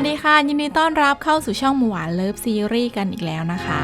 วัสดีค่ะ ยินดีต้อนรับเข้าสู่ช่องหมูหวานเลิฟซีรีส์กันอีกแล้วนะคะ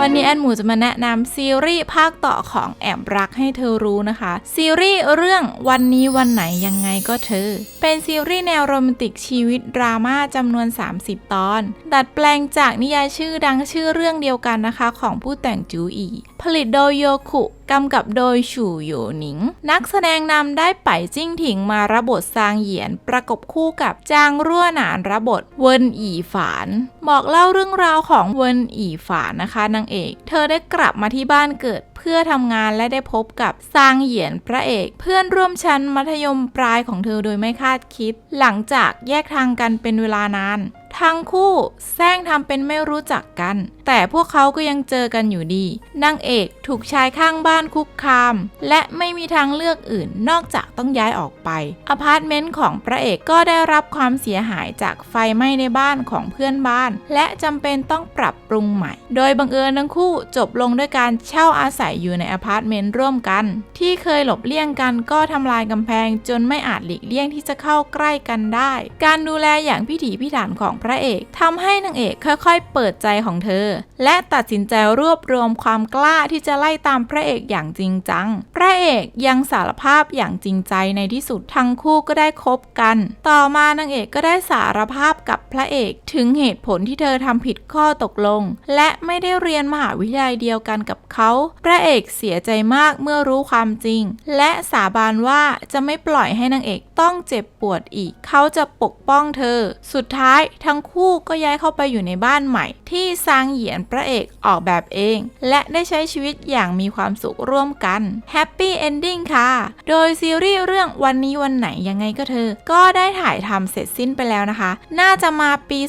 วันนี้แอนหมูจะมาแนะนำซีรีส์ภาคต่อของแอบรักให้เธอรู้นะคะ ซีรีส์เรื่องวันนี้วันไหนยังไงก็เธอ เป็นซีรีส์แนวโรแมนติกชีวิตดราม่าจำนวน 30 ตอน ดัดแปลงจากนิยายชื่อดังชื่อเรื่องเดียวกันนะคะ ของผู้แต่งจูอีผลิตโดยโยคุ กำกับโดยฉู่หยูหนิง นักแสดงนำได้ไปจิ้งถิงมารับบทซางเหยียน ประกบคู่กับจางรั่วหนานรับบทเวินอีฝาน บอกเล่าเรื่องราวของเวินอีฝานนะคะนางเอก เธอได้กลับมาที่บ้านเกิดเพื่อทำงานและได้พบกับซางเหยียนพระเอก เพื่อนร่วมชั้นมัธยมปลายของเธอโดยไม่คาดคิด หลังจากแยกทางกันเป็นเวลานาน ทั้งคู่แซงทำเป็นไม่รู้จักกัน แต่พวกเขาก็ยังเจอกันอยู่ดีนางเอกถูกชายข้างบ้านคุกคาม และไม่มีทางเลือกอื่นนอกจากต้องย้ายออกไปอพาร์ตเมนต์ของพระเอกก็ได้รับความเสียหายจากไฟไหม้ในบ้านของเพื่อนบ้าน และจำเป็นต้องปรับปรุงใหม่ โดยบังเอิญทั้งคู่จบลงด้วยการเช่าอาศัยอยู่ในอพาร์ตเมนต์ร่วมกัน ที่เคยหลบเลี่ยงกันก็ทำลายกำแพงจนไม่อาจหลีกเลี่ยงที่จะเข้าใกล้กันได้ การดูแลอย่างพิถีพิถันของพระเอกทำให้นางเอกค่อยๆ เปิดใจของเธอ และตัดสินใจรวบรวมความกล้าที่จะไล่ตามพระเอกอย่างจริงจัง พระเอกยังสารภาพอย่างจริงใจในที่สุดทั้งคู่ก็ได้คบกัน ต่อมานางเอกก็ได้สารภาพกับพระเอกถึงเหตุผลที่เธอทำผิดข้อตกลง และไม่ได้เรียนมหาวิทยาลัยเดียวกันกับเขา พระเอกเสียใจมากเมื่อรู้ความจริง และสาบานว่าจะไม่ปล่อยให้นางเอกต้องเจ็บปวดอีก เขาจะปกป้องเธอ สุดท้ายทั้งคู่ก็ย้ายเข้าไปอยู่ในบ้านใหม่ ที่ซางเหยียนพระเอกออกแบบเอง และได้ใช้ชีวิตอย่างมีความสุขร่วมกันแฮปปี้เอนดิ้งค่ะ โดยซีรีส์เรื่องวันนี้วันไหนยังไงก็เธอ ก็ได้ถ่ายทำเสร็จสิ้นไปแล้วนะคะ น่าจะมาปี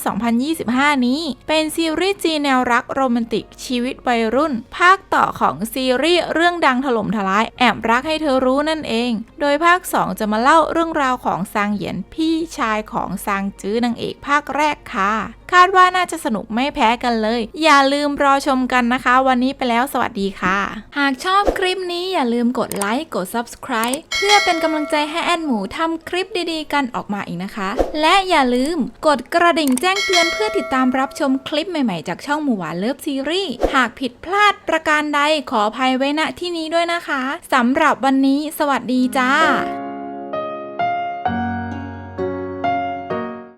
2025 นี้ เป็นซีรีส์จีแนวรักโรแมนติกชีวิตวัยรุ่น ภาคต่อของซีรีส์เรื่องดังถล่มทลายแอบรักให้เธอรู้นั่นเอง โดยภาค 2 จะมาเล่าเรื่องราวของซางเหยียนพี่ชายของซางจื้อนางเอกภาคแรกกค่ะ คาดว่าน่าจะสนุกไม่แพ้กันเลย อย่าลืมรอชมกันนะคะ วันนี้ไปแล้วสวัสดีค่ะ หากชอบคลิปนี้อย่าลืมกดไลค์กด subscribe เพื่อเป็นกำลังใจให้แอนหมูทำคลิปดีๆ กันออกมาอีกนะคะ และอย่าลืมกดกระดิ่งแจ้งเตือนเพื่อติดตามรับชมคลิปใหม่ๆ จากช่องหมูหวานเลิฟซีรีส์หากผิดพลาดประการใดขออภัยไว้ณที่นี้ด้วยนะคะสำหรับวันนี้ สวัสดีจ้า